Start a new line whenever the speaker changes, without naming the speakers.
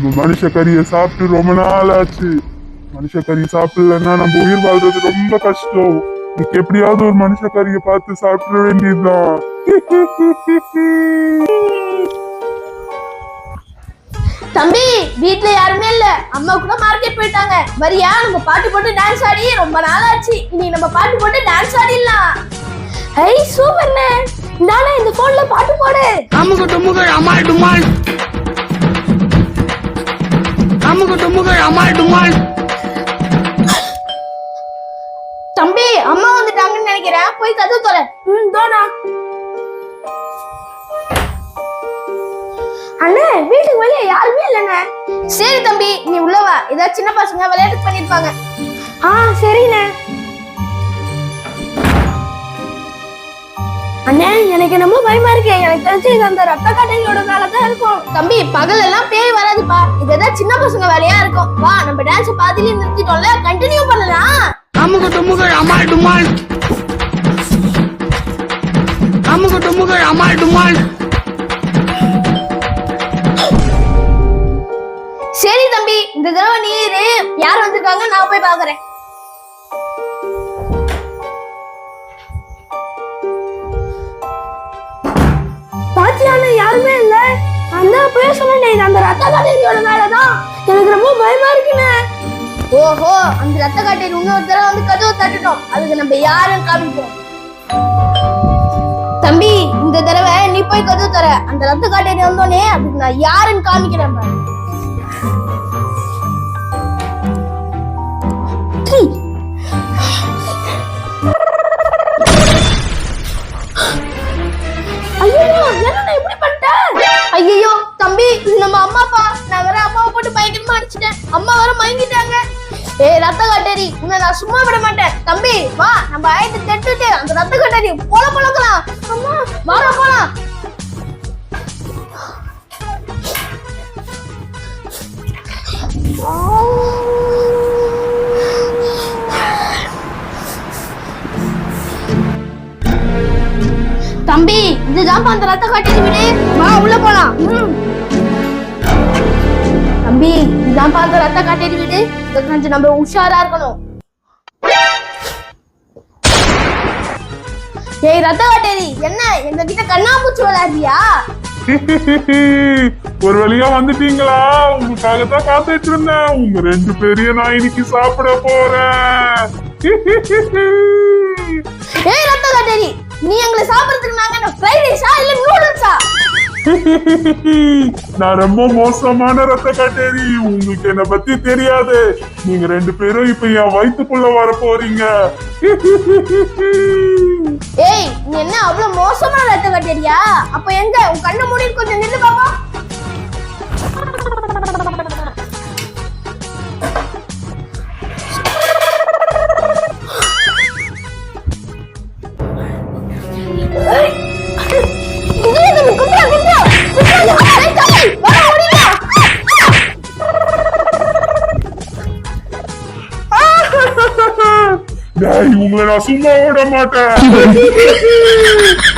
நம்ம மனுஷ கறியை சாப்பிட்டு ரொம்ப நாள் ஆச்சு மனுஷ கறி சாப்பிடலன்னா நம்ம உயிர் வாழ்றது ரொம்ப கஷ்டம். இன்னைக்கு எப்படியாவது ஒரு மனுஷ கறியை பார்த்து சாப்பிட வேண்டியதுதான்.
தம்பி வீட்ல யாருமே இல்ல. அம்மா கூட மார்க்கெட் போயிட்டாங்க. வரியா? நம்ம பாட்டு போட்டு டான்ஸ் ஆடி ரொம்ப நாள் ஆச்சு இனி நம்ம பாட்டு போட்டு டான்ஸ் ஆடிடலாம். ஐ சூப்பர்ண்ணே. இந்தானே இந்த போன்ல பாட்டு போடு
அமுகு டுமுகள் அமால் டுமால். அமுகு டுமுகள் அமால் டுமால்.
தம்பி அம்மா வந்துட்டாங்கன்னு நினைக்கிறேன். போய் கதவு தொலை ம் தோனா அண்ணே வீட்டுக்கு வெளியே யாருமே இல்லைண்ணே. சரி தம்பி நீ உள்ள வா. ஏதாவது சின்ன பசங்க விளையாட்டு பண்ணிருப்பாங்க. ஆ சரிண்ணே. எனக்கு என்னமோ பயமா இருக்கு. எனக்கு தெரிஞ்சு இது அந்த ரத்த கட்டையோட வேலை தான் இருக்கும். தம்பி பகல் எல்லாம் பேய் வராதுப்பா. இது ஏதாவது சின்ன பசங்க வேலையா இருக்கும். வா நம்ம டான்ஸ் பாதியிலே நிறுத்திட்டோம்ல. கண்டினியூ பண்ணலாம்.
அமுகு டுமுகள் அமால் டுமால். அமுகு டுமுகள் அமால் டுமால்.
சரி தம்பி இந்த தடவை நீ யார் வந்திருக்காங்க நான் போய் பாக்குறேன் யாருமே இல்ல. அந்த போய் சொன்னேன் இது அந்த ரத்த காட்டேரியோட வேலைதான். எனக்கு ரொம்ப பயமா இருக்குண்ணே. ஓஹோ அந்த ரத்த காட்டேரி இன்னொரு தடவை வந்து கதவை தட்டுட்டோம். அதுக்கு நம்ம யாரும் காமிப்போம். தம்பி இந்த தடவை நீ போய் கதவு தர. அந்த ரத்த காட்டேரி வந்தோடனே அதுக்கு நான் யாருன்னு காமிக்கிறேன் பாரு. தம்பி நம்ம அம்மா அப்பா நான் வேற அம்மாவை போட்டு பயங்கரமா அடிச்சிட்டேன். அம்மா வேற மயங்கிட்டாங்க. ஏய் ரத்த கட்டேரி உன்னை நான் சும்மா விட மாட்டேன். தம்பி வா. நம்ம ஆயத்தை தட்டுட்டு அந்த ரத்த கட்டேரி போல போலக்கலாம். அம்மா வர போலாம். தம்பி இதுதான் அந்த ரத்த கட்டேரி வீடு. வா உள்ள போலாம். ம். தம்பி இதுதான் அந்த ரத்த காட்டேரி வீடு. இங்க கொஞ்சம் நம்ம உஷாரா இருக்கணும். ஏய் ரத்த காட்டேரி என்ன? எங்க கிட்ட கண்ணாமூச்சி விளையாடுறியா?
ஒரு வழியா வந்துட்டீங்களா? உங்களுக்காக தான் காத்துட்டு இருந்தேன். உங்க ரெண்டு பேரையும் நான் இன்னைக்கு சாப்பிட போறேன்.
ஏய் ரத்த காட்டேரி நீ எங்களை சாப்பிடுறதுக்கு நாங்க என்ன ஃப்ரைட் ரைஸா இல்ல நூடுல்ஸா
நான் ரொம்ப மோசமான ரத்த கட்டேரி. உங்களுக்கு என்ன பத்தி தெரியாது. நீங்க ரெண்டு பேரும் இப்ப என் வயிற்றுக்குள்ள வர போறீங்க.
ஏய் நீ என்ன அவ்வளவு மோசமான ரத்த காட்டேரியா? அப்ப எங்க? உன் கண்ணு மூடி கொஞ்சம் நின்னு பாப்போம்
டேய் உங்களை நான் சும்மா விட மாட்டேன்.